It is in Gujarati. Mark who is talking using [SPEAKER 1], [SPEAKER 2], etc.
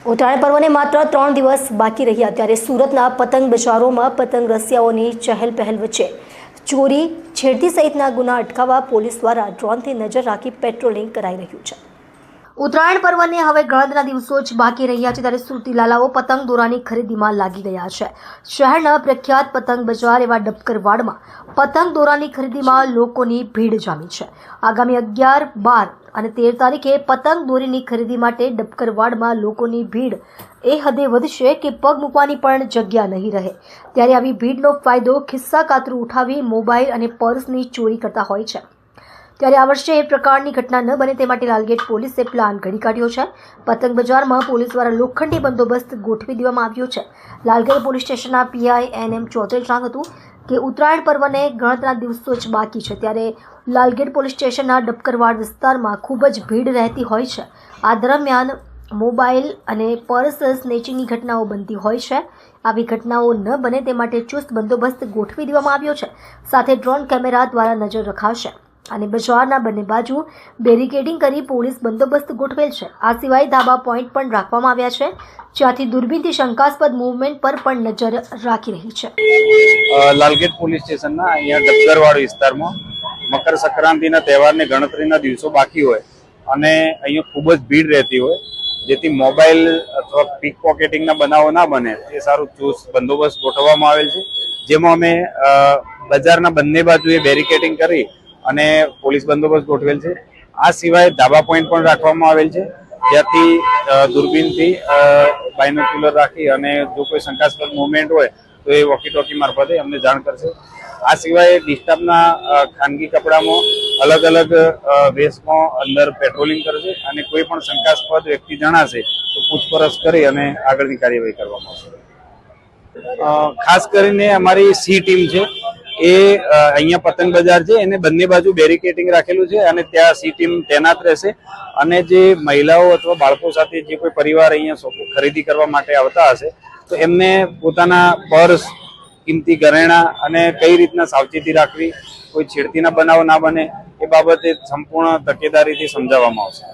[SPEAKER 1] ઉત્તરાયણ પર્વને માત્ર ત્રણ દિવસ બાકી રહ્યા ત્યારે સુરતના પતંગ બજારોમાં પતંગ રસિયાઓની ચહેલ પહેલ વચ્ચે ચોરી, છેડતી સહિતના ગુના અટકાવવા પોલીસ દ્વારા ડ્રોનથી નજર રાખી પેટ્રોલિંગ કરાઈ રહ્યું છે. ઉત્તરાયણ પર્વને હવે ગણતરીના દિવસો જ બાકી રહ્યા છે. ત્યારે સુરતી લાલાઓ પતંગ દોરાની ખરીદીમાં લાગી ગયા છે. શહેરના પ્રખ્યાત પતંગ બજાર એવા ડબકરવાડમાં પતંગ દોરાની ખરીદીમાં લોકોની ભીડ જામી છે. આગામી અગિયાર, બાર અને તેર તારીખે પતંગ દોરીની ખરીદી માટે ડબકરવાડમાં લોકોની ભીડ એ હદે વધશે કે પગ મૂકવાની પણ જગ્યા નહીં રહે. ત્યારે આવી ભીડનો ફાયદો ખિસ્સા કાતરું ઉઠાવી મોબાઈલ અને પર્સની ચોરી કરતા હોય છે. ત્યારે આ વર્ષે એ પ્રકારની ઘટના ન બને તે માટે લાલગેટ પોલીસે પ્લાન ઘડી કાઢ્યો છે. પતંગ બજારમાં પોલીસ દ્વારા લોખંડી બંદોબસ્ત ગોઠવી દેવામાં આવ્યો છે. લાલગેટ પોલીસ સ્ટેશનના પીઆઈ એન એમ ચૌધરી જણાવ્યું હતું કે ઉત્તરાયણ પર્વને ગણતરીના દિવસો જ બાકી છે. ત્યારે લાલગેટ પોલીસ સ્ટેશનના ડબકરવાડ વિસ્તારમાં ખૂબ જ ભીડ રહેતી હોય છે. આ દરમિયાન મોબાઈલ અને પર્સ સ્નેચિંગની ઘટનાઓ બનતી હોય છે. આવી ઘટનાઓ ન બને તે માટે ચુસ્ત બંદોબસ્ત ગોઠવી દેવામાં આવ્યો છે. સાથે ડ્રોન કેમેરા દ્વારા નજર રખાશે. અને બજારના બંને બાજુ બેરિકેડિંગ કરી પોલીસ બંદોબસ્ત ગોઠવેલ છે. આ સિવાય ધાબા પોઈન્ટ પણ રાખવામાં આવ્યા છે, જ્યાંથી દૂરબીનથી શંકાસ્પદ મૂવમેન્ટ પર પણ નજર રાખી રહી છે.
[SPEAKER 2] લાલગેટ પોલીસ સ્ટેશનના અહીંયા ડબગરવાડ વિસ્તારમાં મકર સંક્રાંતિના તહેવારને ગણતરીના દિવસો બાકી હોય અને અહીંયા ખૂબ જ ભીડ રહેતી હોય, જેથી મોબાઈલ અથવા પીક પોકેટિંગના બનાવો ના બને, એ સારું ચુસ્ત બંદોબસ્ત ગોઠવવામાં આવેલ છે. જેમાં અમે બજારના બંને બાજુએ બેરિકેડિંગ કરી અને પોલીસ બંદોબસ્ત ગોઠવેલ છે. આ સિવાય ધાબા પોઈન્ટ પણ રાખવામાં આવેલ છે. જ્યાંથી દૂરબીનથી બાયનોક્યુલર રાખી અને જો કોઈ શંકાસ્પદ મુવમેન્ટ હોય, તો એ વોકી ટોકી મારફતે અમને જાણ કરશે. આ સિવાય ડિસ્ટર્બના ખાનગી કપડામાં અલગ અલગ વેશમાં અંદર પેટ્રોલિંગ કરશે અને કોઈ પણ શંકાસ્પદ વ્યક્તિ જણાશે, તો પૂછપરછ કરી અને આગળની કાર્યવાહી કરવામાં આવશે. ખાસ કરીને અમારી સી ટીમ છે. એ અહીંયા પતંગ બજાર છે, એને બંને બાજુ બેરિકેટિંગ રાખેલું છે અને ત્યાં સી ટીમ તૈનાત રહેશે. અને જે મહિલાઓ અથવા બાળકો સાથે જે કોઈ પરિવાર અહીંયા ખરીદી કરવા માટે આવતા હશે, તો એમને પોતાના પર્સ, કિંમતી ઘરેણા અને કઈ રીતના સાવચેતી રાખવી, કોઈ છેડતીના બનાવ ના બને, એ બાબતે સંપૂર્ણ તકેદારીથી સમજાવવામાં આવશે.